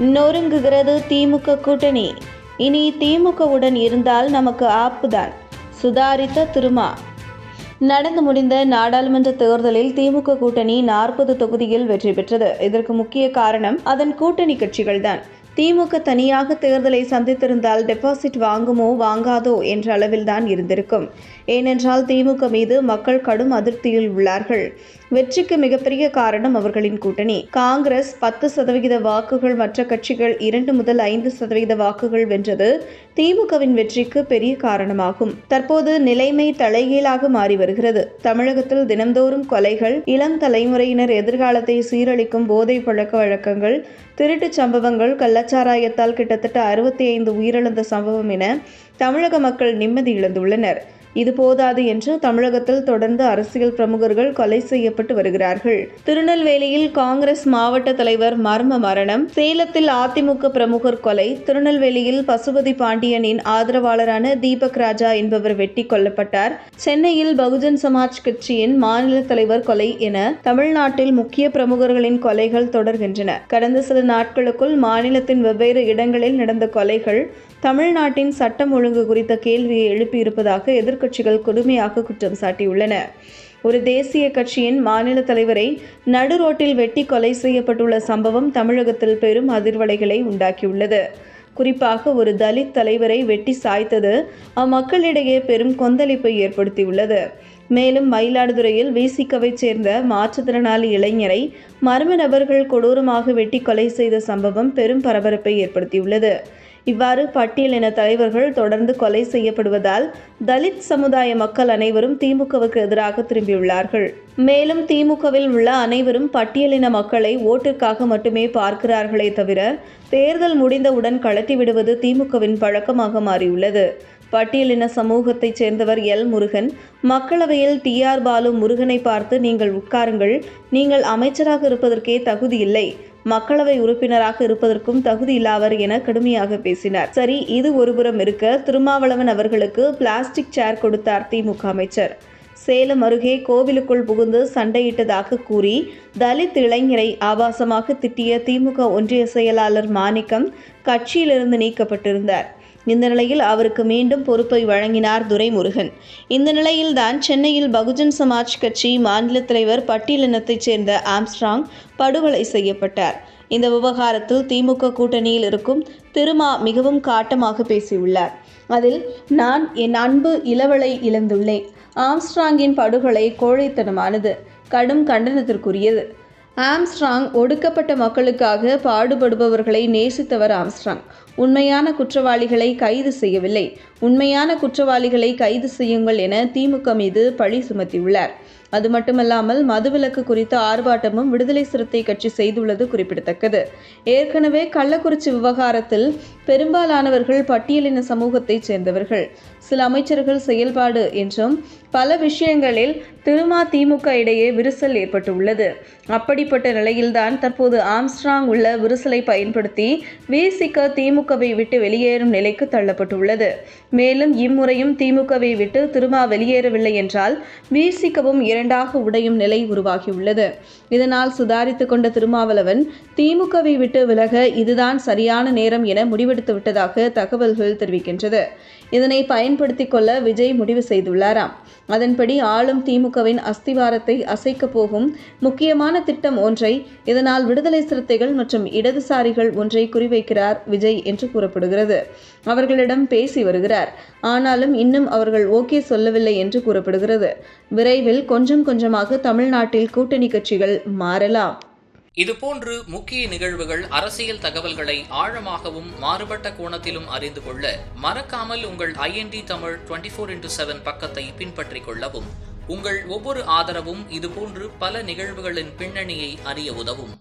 நொறுங்குகிறது திமுக கூட்டணி. இனி திமுகவுடன் இருந்தால் நமக்கு ஆப்புதான். சுதாரித்த திருமா. நடந்து முடிந்த நாடாளுமன்ற தேர்தலில் திமுக கூட்டணி நாற்பது தொகுதியில் வெற்றி பெற்றது. இதற்கு முக்கிய காரணம் அதன் கூட்டணி கட்சிகள்தான். திமுக தனியாக தேர்தலை சந்தித்திருந்தால் டெபாசிட் வாங்குமோ வாங்காதோ என்ற அளவில்தான் இருந்திருக்கும். ஏனென்றால் திமுக மீது மக்கள் கடும் அதிருப்தியில் உள்ளார்கள். வெற்றிக்கு மிகப்பெரிய காரணம் அவர்களின் கூட்டணி. காங்கிரஸ் பத்து சதவிகித வாக்குகள் மற்ற கட்சிகள் இரண்டு முதல் ஐந்து சதவிகித வாக்குகள் வென்றது. திமுகவின் வெற்றிக்கு பெரிய காரணமாகும். தற்போது நிலைமை தலைகீழாக மாறி வருகிறது. தமிழகத்தில் தினந்தோறும் கொலைகள் இளம் தலைமுறையினர் எதிர்காலத்தை சீரழிக்கும் போதை பழக்க வழக்கங்கள் திருட்டுச் சம்பவங்கள் கள்ளச்சாராயத்தால் கிட்டத்தட்ட அறுபத்தி ஐந்து உயிரிழந்த சம்பவம் என தமிழக மக்கள் நிம்மதி இழந்துள்ளனர். இது போதாது என்று தமிழகத்தில் தொடர்ந்து அரசியல் பிரமுகர்கள் கொலை செய்யப்பட்டு வருகிறார்கள். திருநெல்வேலியில் காங்கிரஸ் மாவட்ட தலைவர் மர்ம மரணம். சேலத்தில் அதிமுக பிரமுகர் கொலை. திருநெல்வேலியில் பசுபதி பாண்டியனின் ஆதரவாளரான தீபக் ராஜா என்பவர் வெட்டி கொல்லப்பட்டார். சென்னையில் பகுஜன் சமாஜ் கட்சியின் மாநில தலைவர் கொலை என தமிழ்நாட்டில் முக்கிய பிரமுகர்களின் கொலைகள் தொடர்கின்றன. கடந்த சில நாட்களுக்குள் மாநிலத்தின் வெவ்வேறு இடங்களில் நடந்த கொலைகள் தமிழ்நாட்டின் சட்டம் ஒழுங்கு குறித்த கேள்வியை எழுப்பியிருப்பதாக எதிர்க்கட்சிகள் கொடுமையாக குற்றம் சாட்டியுள்ளன. ஒரு தேசிய கட்சியின் மாநில தலைவரை நடுரோட்டில் வெட்டி கொலை செய்யப்பட்டுள்ள சம்பவம் தமிழகத்தில் பெரும் அதிர்வலைகளை உண்டாக்கியுள்ளது. குறிப்பாக ஒரு தலித் தலைவரை வெட்டி சாய்த்தது அம்மக்களிடையே பெரும் கொந்தளிப்பை ஏற்படுத்தியுள்ளது. மேலும் மயிலாடுதுறையில் விசிகவை சேர்ந்த மாற்றுத்திறனாளி இளைஞரை மர்ம நபர்கள் கொடூரமாக வெட்டி கொலை செய்த சம்பவம் பெரும் பரபரப்பை ஏற்படுத்தியுள்ளது. இவ்வாறு பட்டியலின தலைவர்கள் தொடர்ந்து கொலை செய்யப்படுவதால் தலித் சமுதாய மக்கள் அனைவரும் திமுகவுக்கு எதிராக திரும்பியுள்ளார்கள். மேலும் திமுகவில் உள்ள அனைவரும் பட்டியலின மக்களை ஓட்டிற்காக மட்டுமே பார்க்கிறார்களே தவிர தேர்தல் முடிந்தவுடன் கழட்டி விடுவது திமுகவின் பழக்கமாக மாறியுள்ளது. பட்டியலின சமூகத்தைச் சேர்ந்தவர் எல். முருகன் மக்களவையில் டி. ஆர். பாலு முருகனை பார்த்து நீங்கள் உட்காருங்கள். நீங்கள் அமைச்சராக இருப்பதற்கே தகுதி இல்லை. மக்களவை உறுப்பினராக இருப்பதற்கும் தகுதி இல்லாவர் என கடுமையாக பேசினார். சரி இது ஒருபுறம் இருக்க திருமாவளவன் அவர்களுக்கு பிளாஸ்டிக் சேர் கொடுத்தார் திமுக அமைச்சர். சேலம் அருகே கோவிலுக்குள் புகுந்து சண்டையிட்டதாக கூறி தலித் இளைஞரை ஆபாசமாக திட்டிய திமுக ஒன்றிய செயலாளர் மாணிக்கம் கட்சியிலிருந்து நீக்கப்பட்டிருந்தார். இந்த நிலையில் அவருக்கு மீண்டும் பொறுப்பை வழங்கினார் துரைமுருகன். இந்த நிலையில்தான் சென்னையில் பகுஜன் சமாஜ் கட்சி மாநில தலைவர் பட்டியலினத்தைச் சேர்ந்த ஆம்ஸ்ட்ராங் படுகொலை செய்யப்பட்டார். இந்த விவகாரத்தில் திமுக கூட்டணியில் இருக்கும் திருமா மிகவும் காட்டமாக பேசியுள்ளார். அதில் நான் என் அன்பு இளவலை இழந்துள்ளேன். ஆம்ஸ்ட்ராங்கின் படுகொலை கோழைத்தனமானது கடும் கண்டனத்திற்குரியது. ஆம்ஸ்ட்ராங் ஒடுக்கப்பட்ட மக்களுக்காக பாடுபடுபவர்களை நேசித்தவர் ஆம்ஸ்ட்ராங். உண்மையான குற்றவாளிகளை கைது செய்யவில்லை. உண்மையான குற்றவாளிகளை கைது செய்யுங்கள் என திமுக மீது பழி சுமத்தியுள்ளார். அது மட்டுமல்லாமல் மதுவிலக்கு குறித்த ஆர்ப்பாட்டமும் விடுதலை சிறுத்தை கட்சி செய்துள்ளது குறிப்பிடத்தக்கது. ஏற்கனவே கள்ளக்குறிச்சி விவகாரத்தில் பெரும்பாலானவர்கள் பட்டியலின சமூகத்தைச் சேர்ந்தவர்கள். சில அமைச்சர்கள் செயல்பாடு என்றும் பல விஷயங்களில் திருமா திமுக இடையே விரிசல் ஏற்பட்டுள்ளது. அப்படிப்பட்ட நிலையில்தான் தற்போது ஆம்ஸ்ட்ராங் உள்ள விரிசலை பயன்படுத்தி விசிக திமுகவை விட்டு வெளியேறும் நிலைக்கு தள்ளப்பட்டுள்ளது. மேலும் இம்முறையும் திமுகவை விட்டு திருமா வெளியேறவில்லை என்றால் வீசிக்கவும் இரண்டாக உடையும் நிலை உருவாகியுள்ளது. இதனால் சுதாரித்துக் கொண்ட திருமாவளவன் திமுகவை விட்டு விலக இதுதான் சரியான நேரம் என முடிவெடுத்து விட்டதாக தகவல்கள் தெரிவிக்கின்றது. இதனை பயன்படுத்திக் கொள்ள விஜய் முடிவு செய்துள்ளாராம். அதன்படி ஆளும் திமுகவின் அஸ்திவாரத்தை அசைக்கப் போகும் முக்கியமான திட்டம் ஒன்றை இதனால் விடுதலை சிறுத்தைகள் மற்றும் இடதுசாரிகள் ஒன்றை குறிவைக்கிறார் விஜய் என்று கூறப்படுகிறது. அவர்களிடம் பேசி வருகிறார். ஆனாலும் இன்னும் அவர்கள் ஓகே சொல்லவில்லை என்று கூறப்படுகிறது. விரைவில் கொஞ்சம் கொஞ்சமாக தமிழ்நாட்டில் கூட்டணி கட்சிகள் மாறலாம். இதுபோன்று முக்கிய நிகழ்வுகள் அரசியல் தகவல்களை ஆழமாகவும் மாறுபட்ட கோணத்திலும் அறிந்து கொள்ள மறக்காமல் உங்கள் IND Tamil twenty four into seven பக்கத்தை பின்பற்றிக் கொள்ளவும். உங்கள் ஒவ்வொரு ஆதரவும் இதுபோன்று பல நிகழ்வுகளின் பின்னணியை அறிய உதவும்.